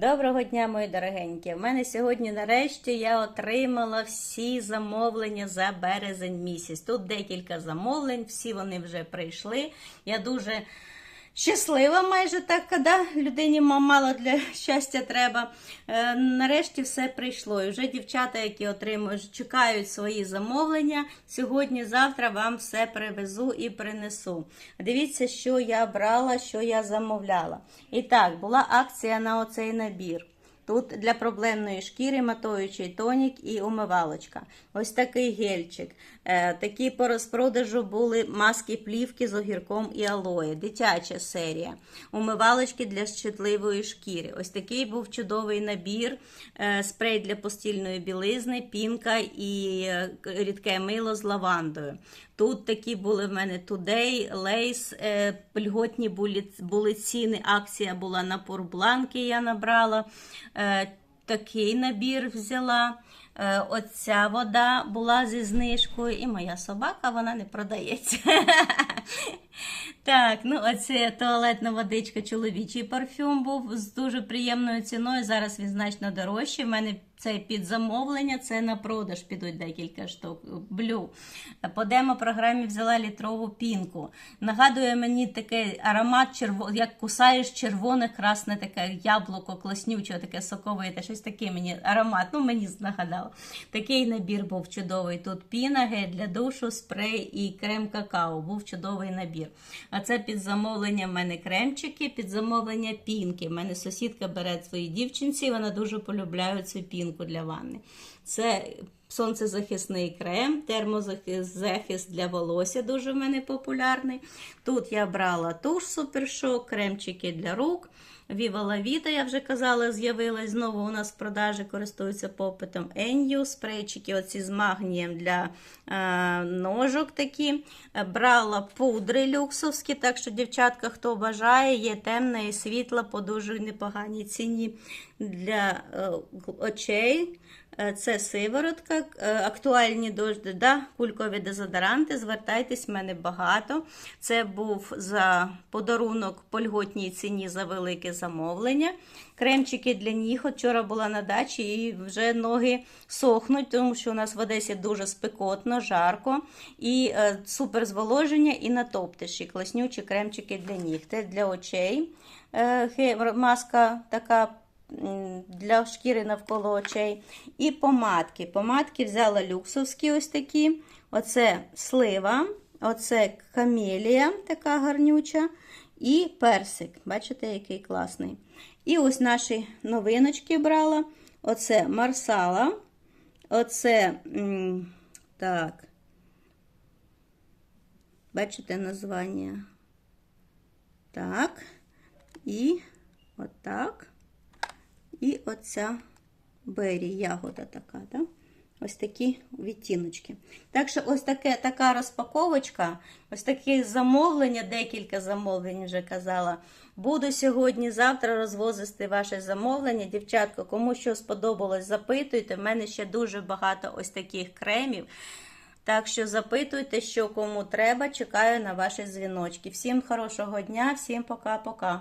Доброго дня, мої дорогенькі. У мене сьогодні нарешті я отримала всі замовлення за березень місяць. Тут декілька замовлень, всі вони вже прийшли. Я дуже щаслива, майже так, коли людині мало для щастя треба. Е, нарешті все прийшло. І вже дівчата, які отримують, чекають свої замовлення. Сьогодні-завтра вам все привезу і принесу. Дивіться, що я брала, що я замовляла. І так, була акція на оцей набір. Тут для проблемної шкіри матуючий тонік і умивалочка. Ось такий гельчик. Е, такі по розпродажу були маски плівки з огірком і алоє. Дитяча серія. Умивалочки для щитливої шкіри. Ось такий був чудовий набір. Е, спрей для постільної білизни, пінка і е, рідке мило з лавандою. Тут такі були в мене Today, Lace, е, льготні були, були ціни. Акція була на пурбланки, я набрала. Е, такий набір взяла. Е, оця вода була зі знижкою, і моя собака вона не продається. Так, ну оце туалетна водичка, чоловічий парфюм був з дуже приємною ціною. Зараз він значно дорожчий. В мене це під замовлення, це на продаж підуть декілька штук. Блю. По демо-програмі взяла літрову пінку. Нагадує мені такий аромат, черво... як кусаєш червоне, красне таке яблуко, класнюче, таке соковите, щось таке мені аромат. Ну, мені нагадало. Такий набір був чудовий. Тут піна, гель для душу, спрей і крем какао. Був чудовий набір. А це під замовлення в мене кремчики, під замовлення пінки. У мене сусідка бере своїй дівчинці, вона дуже полюбляє цю пінку для ванни. Це сонцезахисний крем, термозахист для волосся, дуже в мене популярний. Тут я брала туш супершок, кремчики для рук. Viva La Vita, я вже казала, з'явилась знову у нас в продажі, користуються попитом. Enyu, спрейчики оці з магнієм для е, ножок такі. Брала пудри люксовські, так що, дівчатка, хто бажає, є темна і світла по дуже непоганій ціні для е, очей. Е, Це сиворотка, е, актуальні дожди, да, кулькові дезодоранти. Звертайтесь, в мене багато. Це був за подарунок по льготній ціні за велике замовлення. Кремчики для ніг. Вчора була на дачі і вже ноги сохнуть, тому що у нас в Одесі дуже спекотно, жарко. І е, супер зволоження і натоптиші. Класнючі кремчики для ніг. Це для очей. Маска така для шкіри навколо очей. І помадки. Помадки взяла люксовські ось такі. Оце слива, оце камелія, така гарнюча, і персик. Бачите, який класний. І ось наші новиночки брала. Оце марсала. Оце, так. Бачите названня? Так. І отак. І оця бері, ягода така, да? Ось такі відтіночки. Так що ось таке, така розпаковочка, ось таке замовлення, декілька замовлень вже казала. Буду сьогодні-завтра розвозити ваше замовлення. Дівчатка, кому що сподобалось, запитуйте. В мене ще дуже багато ось таких кремів. Так що запитуйте, що кому треба. Чекаю на ваші дзвіночки. Всім хорошого дня, всім пока-пока.